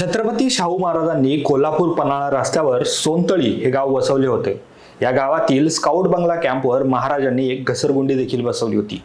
छत्रपती शाहू महाराजांनी कोल्हापूर पन्हाळा रस्त्यावर सोनतळी हे गाव वसवले होते. या गावातील स्काउट बंगला कॅम्पवर महाराजांनी एक घसरगुंडी देखील बसवली होती.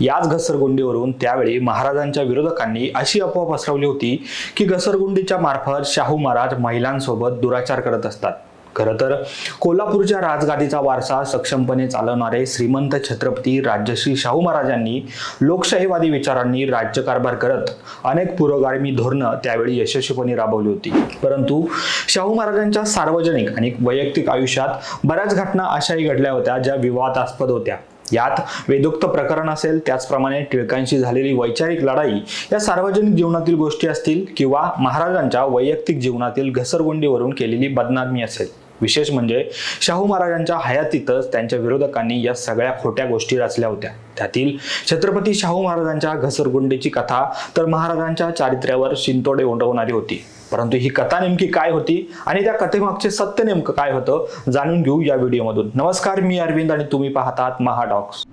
याच घसरगुंडीवरून त्यावेळी महाराजांच्या विरोधकांनी अशी अफवा पसरवली होती की घसरगुंडीच्या मार्फत शाहू महाराज महिलांसोबत दुराचार करत असतात. खरं तर कोल्हापूरच्या राजगादीचा वारसा सक्षमपणे चालवणारे श्रीमंत छत्रपती राजश्री शाहू महाराजांनी लोकशाहीवादी विचारांनी राज्यकारभार करत अनेक पुरोगामी धोरणं त्यावेळी यशस्वीपणे राबवली होती. परंतु शाहू महाराजांच्या सार्वजनिक आणि वैयक्तिक आयुष्यात बऱ्याच घटना अशाही घडल्या होत्या ज्या विवादास्पद होत्या. यात वेदोक्त प्रकरण असेल त्याचप्रमाणे टिळकांशी झालेली वैचारिक लढाई या सार्वजनिक जीवनातील गोष्टी असतील किंवा महाराजांच्या वैयक्तिक जीवनातील घसरगुंडीवरून केलेली बदनामी असेल. विशेष म्हणजे शाहू महाराजांच्या हयातीतच त्यांच्या विरोधकांनी या सगळ्या खोट्या गोष्टी रचल्या होत्या. त्यातील छत्रपती शाहू महाराजांच्या घसरगुंडीची कथा तर महाराजांच्या चारित्र्यावर शिंतोडे ओंडवणारी होती. परंतु ही कथा नेमकी काय होती आणि त्या कथेमागचे सत्य नेमकं काय होतं जाणून घेऊ या व्हिडिओमधून. नमस्कार मी अरविंद आणि तुम्ही पाहतात महाडॉक्स.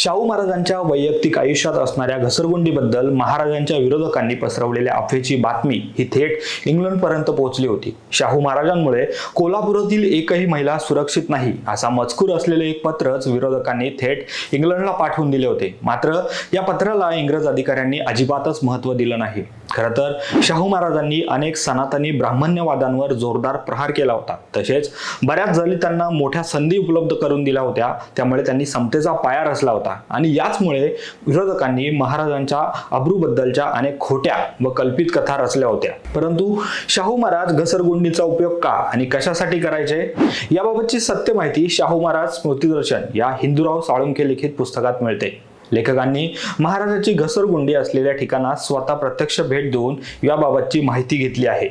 शाहू महाराजांच्या वैयक्तिक आयुष्यात असणाऱ्या घसरगुंडीबद्दल महाराजांच्या विरोधकांनी पसरवलेल्या अफवेची बातमी ही थेट इंग्लंडपर्यंत पोहोचली होती. शाहू महाराजांमुळे कोल्हापुरातील एकही महिला सुरक्षित नाही असा मजकूर असलेले एक पत्रच विरोधकांनी थेट इंग्लंडला पाठवून दिले होते. मात्र या पत्राला इंग्रज अधिकाऱ्यांनी अजिबातच महत्त्व दिलं नाही. खरं तर शाहू महाराजांनी अनेक सनातनी ब्राह्मण्यवादांवर जोरदार प्रहार केला होता. तसेच बऱ्याच दलितांना मोठ्या संधी उपलब्ध करून दिल्या होत्या त्यामुळे त्यांनी समतेचा पाया रचला होता. आणि याचमुळे विरोधकांनी महाराजांच्या अब्रूबद्दलच्या अनेक खोट्या व कल्पित कथा रचल्या होत्या. परंतु शाहू महाराज घसरगुंडीचा उपयोग का आणि कशासाठी करायचे? याबाबतची सत्य माहिती शाहू महाराज स्मृतिदर्शन या हिंदूराव साळुंखे लिखित पुस्तकात मिळते. लेखकांनी महाराजाची घसरगुंडी असलेल्या ठिकाणात स्वतः प्रत्यक्ष भेट देऊन याबाबतची माहिती घेतली आहे.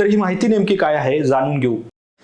तर ही माहिती नेमकी काय आहे जाणून घेऊ.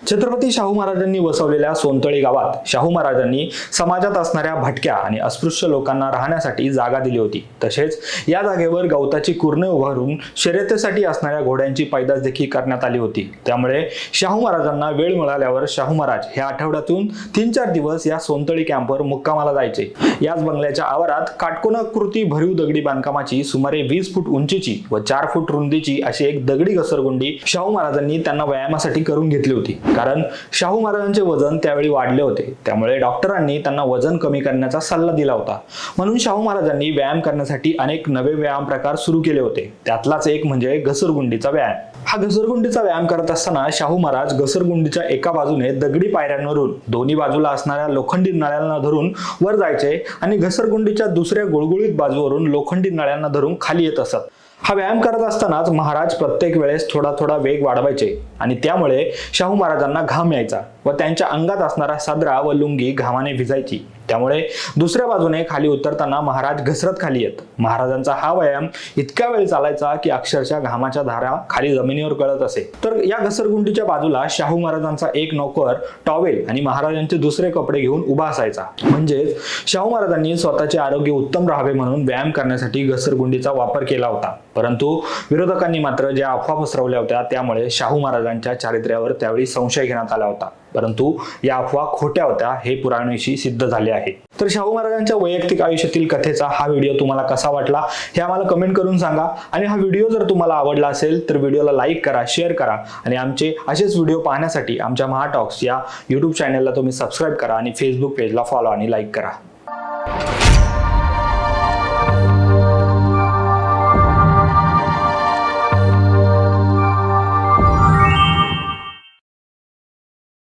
छत्रपती शाहू महाराजांनी वसवलेल्या सोनतळी गावात शाहू महाराजांनी समाजात असणाऱ्या भटक्या आणि अस्पृश्य लोकांना राहण्यासाठी जागा दिली होती. तसेच या जागेवर गवताची कुरणे उभारून शर्यतीसाठी असणाऱ्या घोड्यांची पैदास देखील करण्यात आली होती. त्यामुळे शाहू महाराजांना वेळ मिळाल्यावर शाहू महाराज हे आठवड्यातून तीन चार दिवस या सोनतळी कॅम्पवर मुक्कामाला जायचे. याच बंगल्याच्या आवारात काटकोनाकृती भरीव दगडी बांधकामाची सुमारे वीस फूट उंचीची व चार फूट रुंदीची अशी एक दगडी घसरगुंडी शाहू महाराजांनी त्यांना व्यायामासाठी करून घेतली होती. कारण शाहू महाराजांचे वजन त्यावेळी वाढले होते. त्यामुळे डॉक्टरांनी त्यांना वजन कमी करण्याचा सल्ला दिला होता. म्हणून शाहू महाराजांनी व्यायाम करण्यासाठी अनेक नवे व्यायाम प्रकार सुरू केले होते. त्यातलाच एक म्हणजे घसरगुंडीचा व्यायाम. हा घसरगुंडीचा व्यायाम करत असताना शाहू महाराज घसरगुंडीच्या एका बाजूने दगडी पायऱ्यांवरून दोन्ही बाजूला असणाऱ्या लोखंडी नळ्यांना धरून वर जायचे आणि घसरगुंडीच्या दुसऱ्या गुळगुळीत बाजूवरून लोखंडी नळ्यांना धरून खाली येत असत. हा व्यायाम करत असतानाच महाराज प्रत्येक वेळेस थोडा थोडा वेग वाढवायचे आणि त्यामुळे शाहू महाराजांना घाम यायचा व त्यांच्या अंगात असणारा सदरा व लुंगी घामाने भिजायची त्यामुळे दुसऱ्या बाजूने खाली उतरताना महाराज घसरत खाली येत. महाराजांचा हा व्यायाम इतक्या वेळ चालायचा की अक्षरशः घामाच्या धारा खाली जमिनीवर गळत असे. तर या घसरगुंडीच्या बाजूला शाहू महाराजांचा एक नोकर टॉवेल आणि महाराजांचे दुसरे कपडे घेऊन उभा असायचा. म्हणजेच शाहू महाराजांनी स्वतःचे आरोग्य उत्तम राहावे म्हणून व्यायाम करण्यासाठी घसरगुंडीचा वापर केला होता. परंतु विरोधकांनी मात्र ज्या अफवा पसरवल्या होत्या त्यामुळे शाहू महाराजांच्या चारित्र्यावर त्यावेळी संशय घेण्यात आला होता. परंतु या अफवा खोट्या होत्या हे पुराणेशी सिद्ध झाले आहे. तर शाहू महाराजांच्या वैयक्तिक आयुष्यातील कथेचा हा व्हिडिओ तुम्हाला कसा वाटला हे आम्हाला कमेंट करून सांगा. आणि हा व्हिडिओ जर तुम्हाला आवडला असेल तर व्हिडिओला लाईक करा शेअर करा. आणि आमचे असेच व्हिडिओ पाहण्यासाठी आमच्या महाटॉक्स या युट्यूब चॅनलला तुम्ही सबस्क्राईब करा आणि फेसबुक पेजला फॉलो आणि लाईक करा.